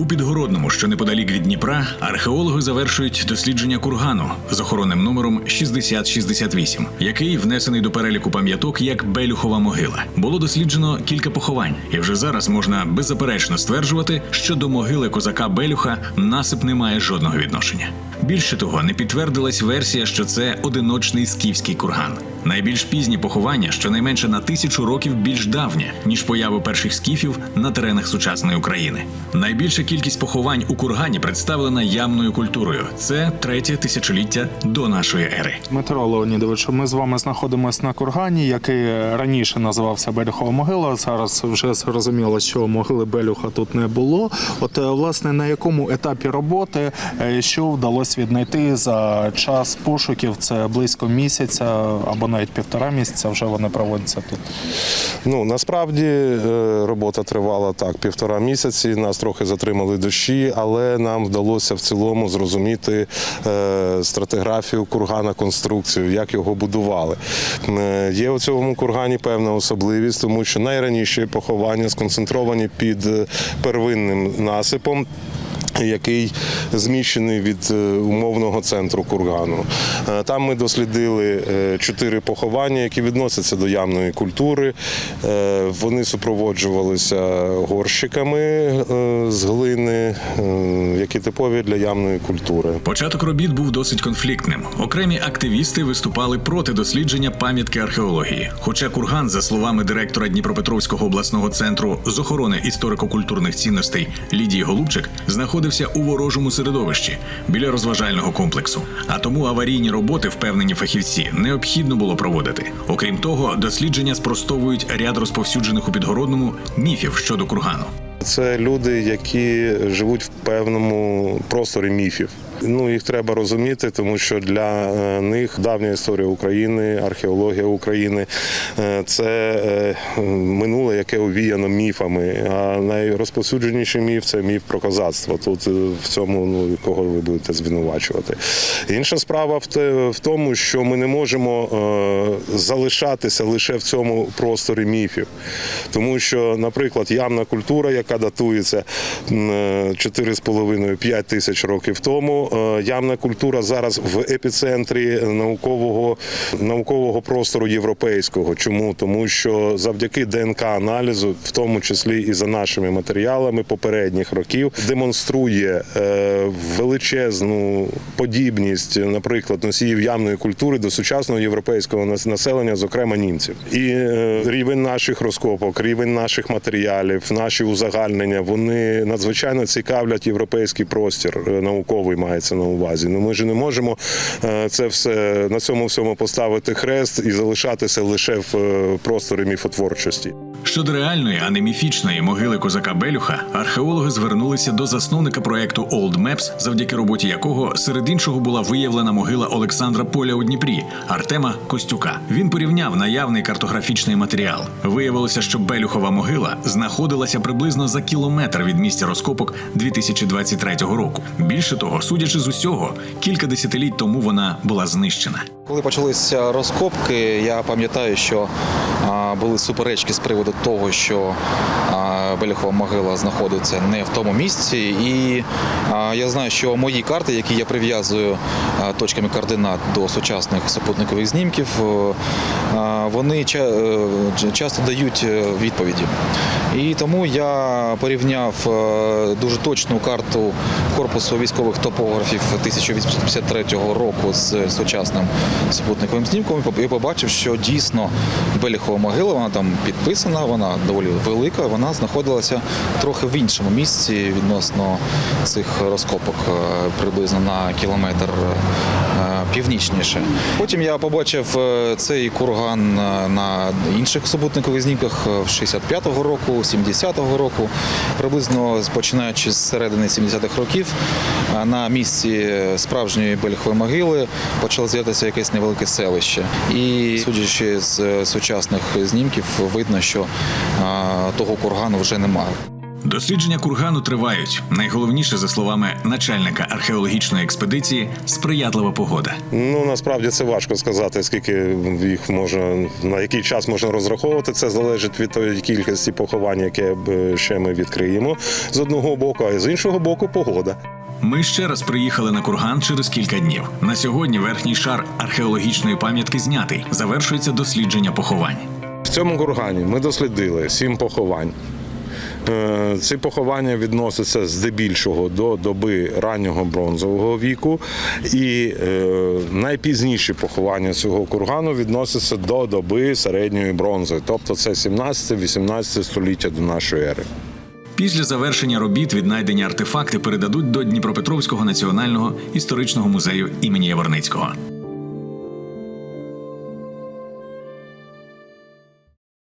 У Підгородному, що неподалік від Дніпра, археологи завершують дослідження кургану з охоронним номером 6068, який внесений до переліку пам'яток як Белюхова могила. Було досліджено кілька поховань, і вже зараз можна беззаперечно стверджувати, що до могили козака Белюха насип не має жодного відношення. Більше того, не підтвердилась версія, що це одиночний скіфський курган. Найбільш пізні поховання щонайменше на тисячу років більш давнє, ніж появи перших скіфів на теренах сучасної України. Найбільша кількість поховань у кургані представлена ямною культурою. Це третє тисячоліття до нашої ери. Дмитро Леонідович, ми з вами знаходимося на кургані, який раніше називався Белюхова могила. Зараз вже зрозуміло, що могили Белюха тут не було. От е, власне на якому етапі роботи е, що вдалося віднайти за час пошуків? Це близько місяця або навіть півтора місяця. Вже вони проводяться тут. Ну насправді е, робота тривала так півтора місяці. Нас трохи затримали дощі, але нам вдалося в цілому зрозуміти е, стратиграфію кургана, конструкцію, як його будували. Е, Є у цьому кургані певна особливість, тому що найраніші поховання сконцентровані під первинним насипом який зміщений від е, умовного центру кургану. Е, Там ми дослідили е, чотири поховання, які відносяться до ямної культури. Вони супроводжувалися горщиками з глини, які типові для ямної культури. Початок робіт був досить конфліктним. Окремі активісти виступали проти дослідження пам'ятки археології. Хоча курган, за словами директора Дніпропетровського обласного центру з охорони історико-культурних цінностей Лідії Голубчик, знаходився у ворожому середовищі біля розважального комплексу. А тому аварійні роботи, впевнені фахівці, необхідно було проводити. Окрім того, дослідження спростовують ряд розповсюджених у підгородному міфів щодо кургану. Це люди, які живуть в певному просторі міфів. Ну їх треба розуміти, тому що для е, них давня історія України, археологія України е, це е, минуле, яке овіяно міфами. А найрозповсюдженіший міф це міф про козацтво. Тут в цьому ну кого ви будете звинувачувати. Інша справа в тому, що ми не можемо залишатися лише в цьому просторі міфів, тому що, наприклад, ямна культура, яка датується м, е, 4,5-5 тисяч років тому. Е, Ямна культура зараз в епіцентрі наукового наукового простору європейського. Чому? Тому що завдяки ДНК-аналізу, в тому числі і за нашими матеріалами попередніх років, демонструє е, величезну подібність, наприклад, носіїв ямної культури до сучасного європейського нас- населення, зокрема німців. І е, рівень наших розкопок, рівень наших матеріалів, наші узагальнення, вони надзвичайно цікавлять європейський простір науковий мається на увазі. Ну ми ж не можемо е, це все на цьому всьому поставити хрест і залишатися лише в е, просторі міфотворчості. Щодо реальної, а не міфічної могили козака Белюха, археологи звернулися до засновника проекту Old Maps, завдяки роботі якого серед іншого була виявлена могила Олександра Поля у Дніпрі Артема Костюка. Він порівняв наявний картографічний матеріал. Виявилося, що Белюхова могила знаходилася приблизно за кілометр від місця розкопок 2023 року. Більше того, судячи з усього, кілька десятиліть тому вона була знищена. Коли почалися розкопки, я пам'ятаю, що були суперечки з приводу того, що а, Беляхова могила знаходиться не в тому місці. І я знаю, що мої карти, які я прив'язую точками координат до сучасних супутникових знімків, вони е, часто дають е, відповіді. І тому я порівняв е, дуже точну карту корпусу військових топографів 1853 року з сучасним супутниковим знімком і побачив, що дійсно Беліхова могила, вона там підписана, вона доволі велика, вона знаходилася трохи в іншому місці відносно цих розкопок, е, приблизно на кілометр північніше. Потім я побачив е, цей курган е, на інших супутникових знімках е, 65-го року, 70-го року, приблизно починаючи з середини 70-х років, е, на місці справжньої Бельхової могили почало з'явитися якесь невелике селище. І судячи з е, сучасних знімків, видно, що е, того кургану вже немає. Дослідження кургану тривають. Найголовніше, за словами начальника археологічної експедиції, сприятлива погода. Ну насправді це важко сказати, скільки їх можна на який час можна розраховувати. Це залежить від тої кількості поховань, яке ще ми відкриємо з одного боку, а з іншого боку погода. Ми ще раз приїхали на курган через кілька днів. На сьогодні верхній шар археологічної пам'ятки знятий. Завершується дослідження поховань. В цьому кургані ми дослідили сім поховань. Е, Ці поховання відносяться здебільшого до доби раннього бронзового віку, і е, найпізніші поховання цього кургану відносяться до доби середньої бронзи, тобто це 17-18 століття до нашої ери. Після завершення робіт віднайдені артефакти передадуть до Дніпропетровського національного історичного музею імені Яворницького.